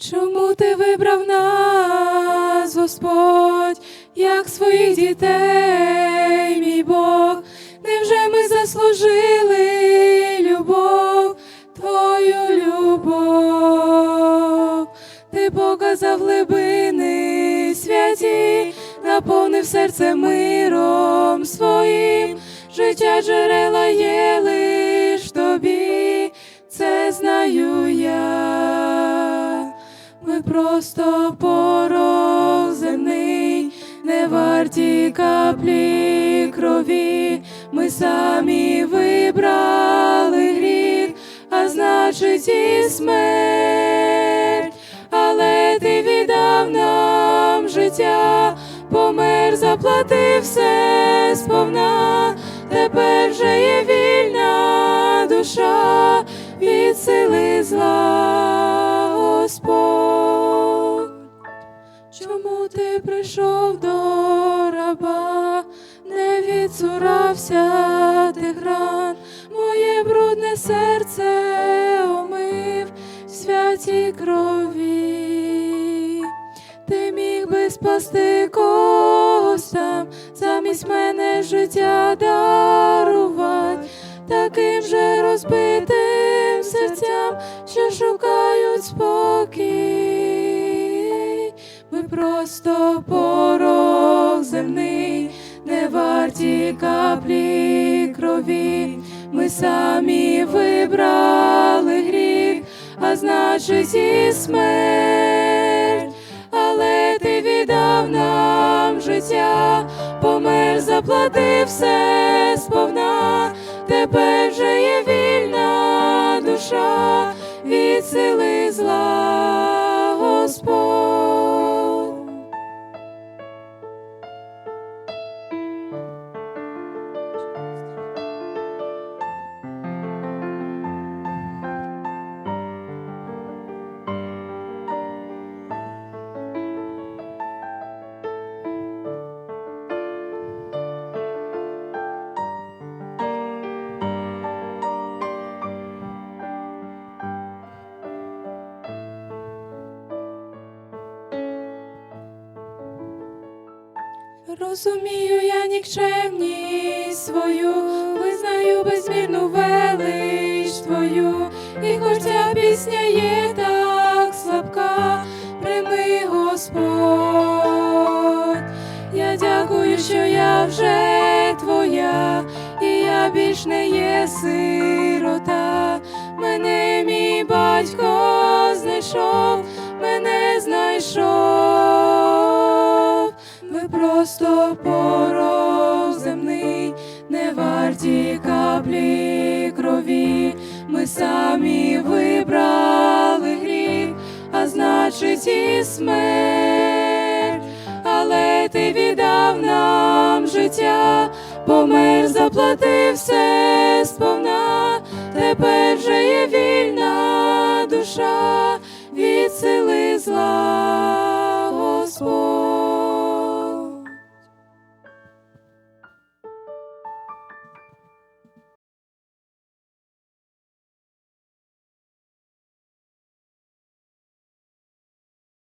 Чому ти вибрав нас, Господь, як своїх дітей, мій Бог? Невже ми заслужили любов, Твою любов? Ти показав глибини святі, наповнив серце миром своїм, життя джерела є просто порог земний, не варті каплі крові. Ми самі вибрали гріх, а значить і смерть. Але ти віддав нам життя, помер, заплатив все сповна. Тепер вже є вільна душа від сили зла, Господь. Ти прийшов до раба, не відсурався тих ран, моє брудне серце омив в святій крові. Ти міг би спасти когось там, замість мене життя дарувати, таким же розбитим серцям, що шукають варті каплі крові. Ми самі вибрали гріх, а значить і смерть. Але ти віддав нам життя, помер, заплатив все сповна. Тепер вже є вільна душа від сили зла, Розумію я нікчемність свою, визнаю безмірну велич твою, і хоч ця пісня є так слабка, прийми Господь. Я дякую, що я вже твоя, і я більш не є сирота. Просто порог земний, не варті каплі крові. Ми самі вибрали гріх, а значить і смерть. Але ти віддав нам життя, помер, заплатив все сповна. Тепер вже є вільна душа від